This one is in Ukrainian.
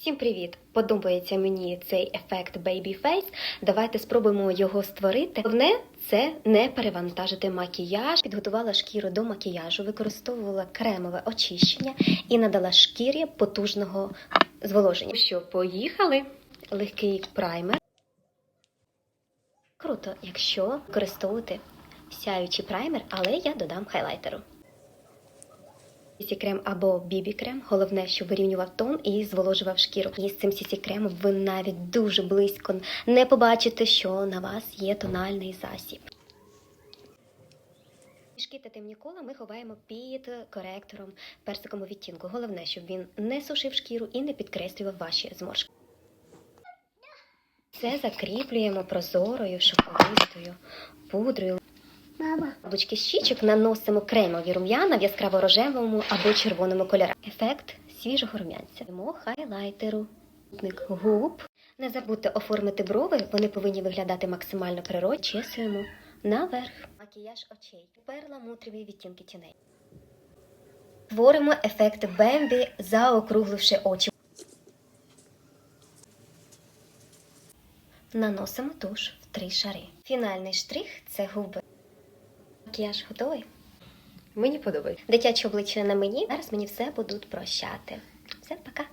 Всім привіт! Подобається мені цей ефект Baby Face. Давайте спробуємо його створити. Головне це не перевантажити макіяж. Підготувала шкіру до макіяжу, використовувала кремове очищення і надала шкірі потужного зволоження. Що, поїхали? Легкий праймер. Круто, якщо використовувати сяючий праймер, але я додам хайлайтеру. CC-крем або BB-крем. Головне, щоб вирівнював тон і зволожував шкіру. І з цим CC-кремом ви навіть дуже близько не побачите, що на вас є тональний засіб. Мішки та темні кола ми ховаємо під коректором персикового відтінку. Головне, щоб він не сушив шкіру і не підкреслював ваші зморшки. Це закріплюємо прозорою шовковистою пудрою. З щічок наносимо кремові рум'яна в яскраво рожевому або червоному кольорах. Ефект свіжого рум'янця. Даємо хайлайтеру. Губ. Не забудьте оформити брови, вони повинні виглядати максимально природні. Чесуємо наверх. Макіяж очей. Перламутрові відтінки тіней. Творимо ефект Бембі, заокругливши очі. Наносимо туш в три шари. Фінальний штрих це губи. Макіяж готовий? Мені подобається. Дитяче обличчя на мені. Зараз мені все будуть прощати. Все, пока.